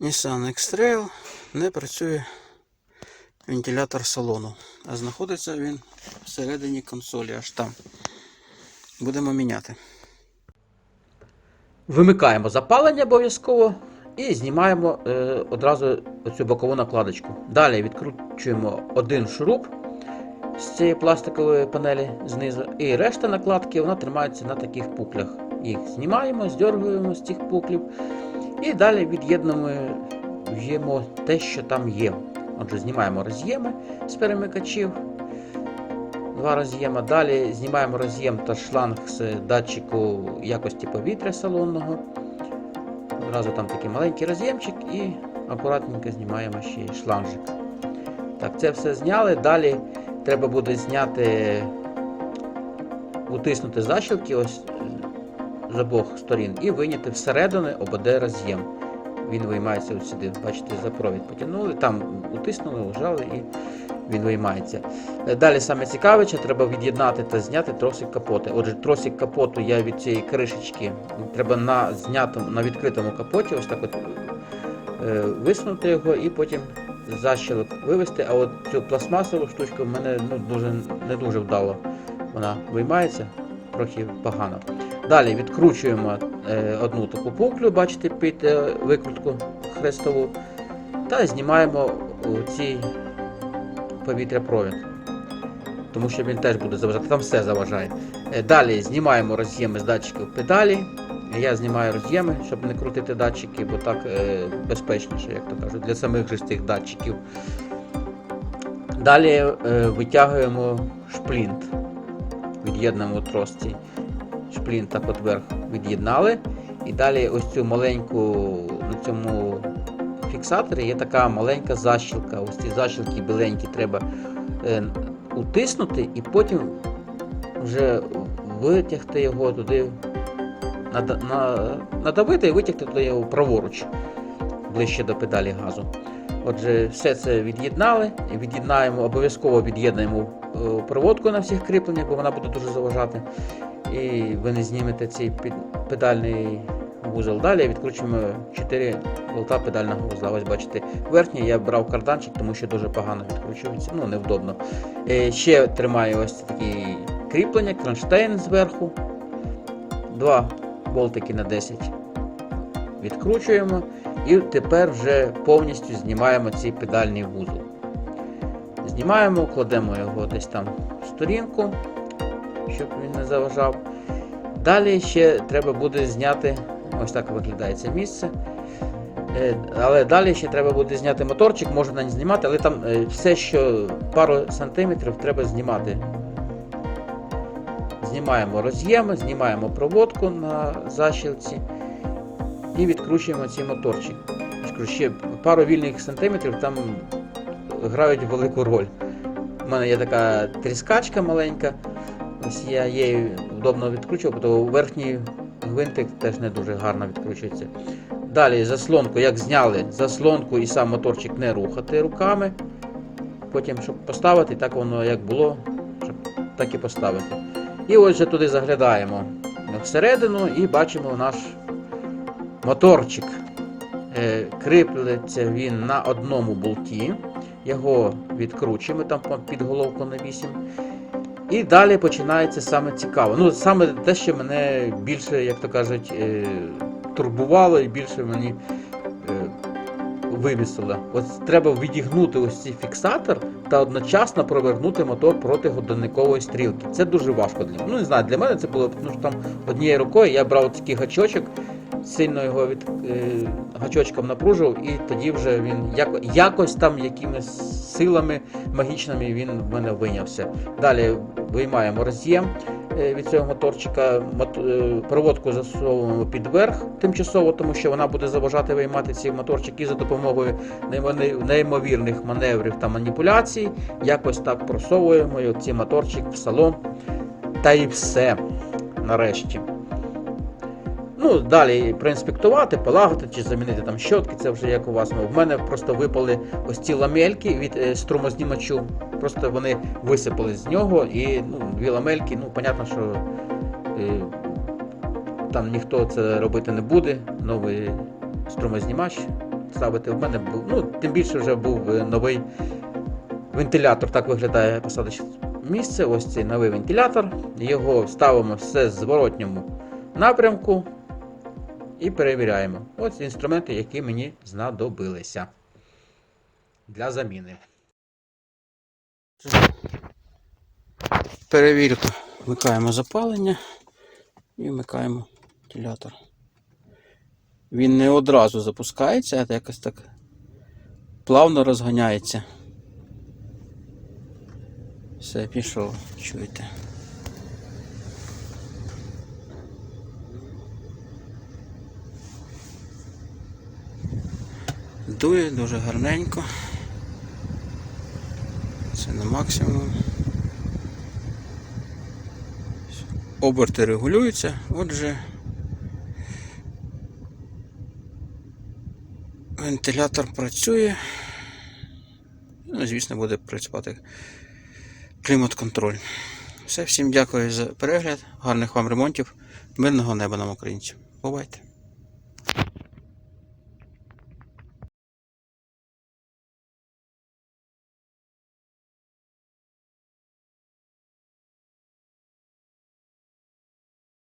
Nissan X-Trail не працює вентилятор салону, а знаходиться він всередині консолі, аж там. Будемо міняти. Вимикаємо запалення обов'язково і знімаємо е, одразу цю бокову накладочку. Далі відкручуємо один шуруп з цієї пластикової панелі знизу, і решта накладки вона тримається на таких пуклях. Їх знімаємо, здергуємо з цих пуклів і далі від'єднуємо те, що там є. Отже, знімаємо роз'єми з перемикачів. Два роз'єма. Далі знімаємо роз'єм та шланг з датчику якості повітря салонного. Одразу там такий маленький роз'ємчик і акуратненько знімаємо ще й шланжик. Так, це все зняли. Далі треба буде зняти, утиснути защілки ось з обох сторін і вийняти всередину ОБД роз'єм. Він виймається ось сюди. Бачите, за провід потягнули, там утиснули, вжали і він виймається. Далі саме цікаве, треба від'єднати та зняти тросик капоти. Отже, тросик капоту я від цієї кришечки треба на знятому, на відкритому капоті, ось так от е, висунути його і потім защілок вивести. А от цю пластмасову штучку в мене ну, дуже, не дуже вдало. Вона виймається трохи погано. Далі відкручуємо е, одну таку пуклю, бачите, під е, викрутку хрестову, та знімаємо цей повітряпровід. Тому що він теж буде заважати, там все заважає. Е, Далі знімаємо роз'єми з датчиків педалі. Я знімаю роз'єми, щоб не крутити датчики, бо так безпечніше, як то кажуть, для самих же цих датчиків. Далі витягуємо шплінт. Від'єднуємо тросці. Шплінт так от вверх від'єднали. І далі ось цю маленьку на цьому фіксаторі є така маленька защілка. Ось ці защілки біленькі треба е, утиснути і потім вже витягти його туди, нада- на, надавити і витягти туди його праворуч, ближче до педалі газу. Отже, все це від'єднали, від'єднаємо, обов'язково від'єднаємо проводку на всіх кріпленнях, бо вона буде дуже заважати. І ви не знімете цей педальний вузол. Далі відкручуємо 4 болта педального вузла. Ось бачите, верхній я брав карданчик, тому що дуже погано відкручується, ну невдобно. Е, Ще тримаю ось такі кріплення, кронштейн зверху. Два болтики на 10 відкручуємо. І тепер вже повністю знімаємо цей педальний вузол. Знімаємо, кладемо його десь там в сторінку, щоб він не заважав. Далі ще треба буде зняти, ось так виглядає це місце. Е, Але далі ще треба буде зняти моторчик, можна не знімати, але там е, все, що пару сантиметрів треба знімати. Знімаємо роз'єми, знімаємо проводку на защілці і відкручуємо цей моторчик. Ще пару вільних сантиметрів там грають велику роль. У мене є така тріскачка маленька, ось я її вдобно відкручував, то верхній гвинтик теж не дуже гарно відкручується. Далі заслонку, як зняли заслонку і сам моторчик не рухати руками. Потім, щоб поставити, так воно як було, щоб так і поставити. І ось вже туди заглядаємо всередину і бачимо наш моторчик. Е, Кріплеться він на одному болті. Його відкручуємо там під головку на 8. І далі починається саме цікаве. Ну, саме те, що мене більше, як то кажуть, е, турбувало і більше мені е, вивісило. Ось треба відігнути ось цей фіксатор та одночасно провернути мотор проти годинникової стрілки. Це дуже важко для мене. Ну, не знаю, для мене це було, тому що там однією рукою я брав такий гачочок, сильно його від е, гачочком напружував, і тоді вже він яко, якось там якимись силами магічними він в мене вийнявся. Далі виймаємо роз'єм е, від цього моторчика, мот, е, проводку засовуємо під верх тимчасово, тому що вона буде заважати виймати цей моторчик і за допомогою неймовірних- маневрів та маніпуляцій якось так просовуємо і цей моторчик в салон. Та і все нарешті. Ну, далі проінспектувати, полагодити чи замінити там щотки, це вже як у вас. В мене просто випали ось ці ламельки від е, струмознімачу. Просто вони висипались з нього і ну, дві ламельки, ну, понятно, що е, там ніхто це робити не буде. Новий струмознімач ставити. У мене був, ну, тим більше вже був е, новий вентилятор, так виглядає посадочне місце. Ось цей новий вентилятор. Його ставимо все зворотньому напрямку і перевіряємо. Ось інструменти, які мені знадобилися для заміни. Перевірка. Вмикаємо запалення і вмикаємо вентилятор. Він не одразу запускається, а якось так плавно розганяється. Все, пішов, чуєте. Дує дуже гарненько. Це на максимум. Оберти регулюються, отже. Вентилятор працює. Ну, звісно, буде працювати клімат-контроль. Все, всім дякую за перегляд, гарних вам ремонтів, мирного неба нам українцям. Бувайте!